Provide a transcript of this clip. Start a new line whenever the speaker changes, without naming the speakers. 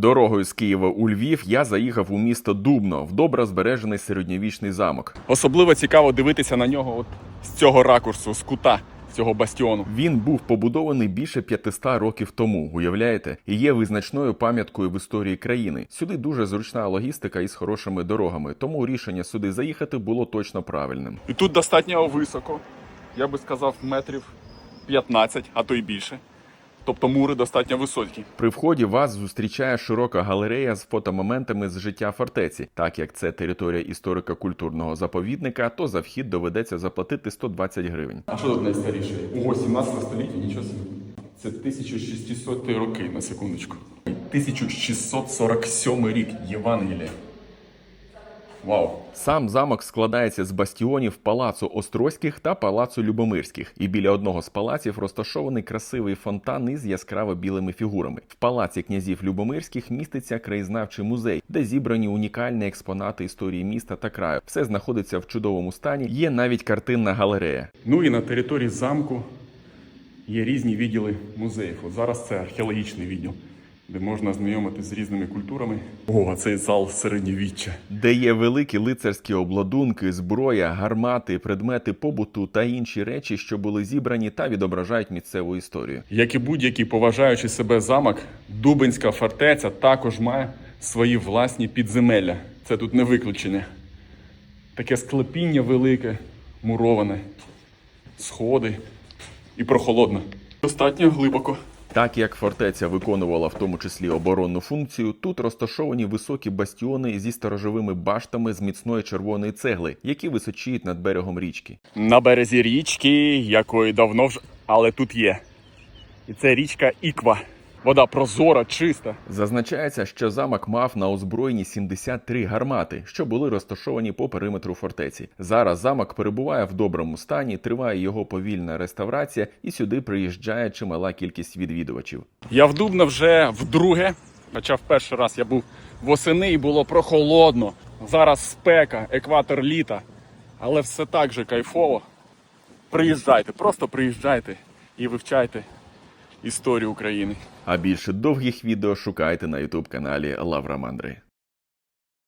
Дорогою з Києва у Львів я заїхав у місто Дубно в добре збережений середньовічний замок.
Особливо цікаво дивитися на нього от з цього ракурсу, з кута цього бастіону.
Він був побудований більше 500 років тому, уявляєте, і є визначною пам'яткою в історії країни. Сюди дуже зручна логістика із хорошими дорогами, тому рішення сюди заїхати було точно правильним.
І тут достатньо високо, я би сказав, метрів 15, а то й більше. Тобто мури достатньо високі.
При вході вас зустрічає широка галерея з фотомоментами з життя фортеці. Так як це територія історико-культурного заповідника, то за вхід доведеться заплатити 120 гривень.
А що тут найстаріше? Ого, 17 століття, нічого собі. Це 1600 роки, на секундочку. 1647 рік Євангелія. Вау.
Сам замок складається з бастіонів палацу Острозьких та палацу Любомирських, і біля одного з палаців розташований красивий фонтан із яскраво білими фігурами. В палаці князів Любомирських міститься краєзнавчий музей, де зібрані унікальні експонати історії міста та краю. Все знаходиться в чудовому стані. Є навіть картинна галерея.
Ну і на території замку є різні відділи музеїв. От зараз це археологічний відділ, де можна знайомитися з різними культурами. О, а цей зал середньовіччя.
де є великі лицарські обладунки, зброя, гармати, предмети побуту та інші речі, що були зібрані та відображають місцеву історію.
Як і будь-який поважаючий себе замок, Дубинська фортеця також має свої власні підземелля. Це тут не виключення. Таке склепіння велике, муроване, сходи і прохолодно. Достатньо глибоко.
Так як фортеця виконувала в тому числі оборонну функцію, тут розташовані високі бастіони зі сторожовими баштами з міцної червоної цегли, які височіють над берегом річки.
На березі річки, якої давно вже, але тут є. І це річка Іква. Вода прозора, чиста.
Зазначається, що замок мав на озброєнні 73 гармати, що були розташовані по периметру фортеці. Зараз замок перебуває в доброму стані, триває його повільна реставрація, і сюди приїжджає чимала кількість відвідувачів.
Я в Дубно вже вдруге, хоча в перший раз я був восени і було прохолодно. Зараз спека, екватор літа. Але все так же кайфово. Приїжджайте, просто приїжджайте і вивчайте історію України.
А більше довгих відео шукайте на ютуб каналі Лавра Мандри.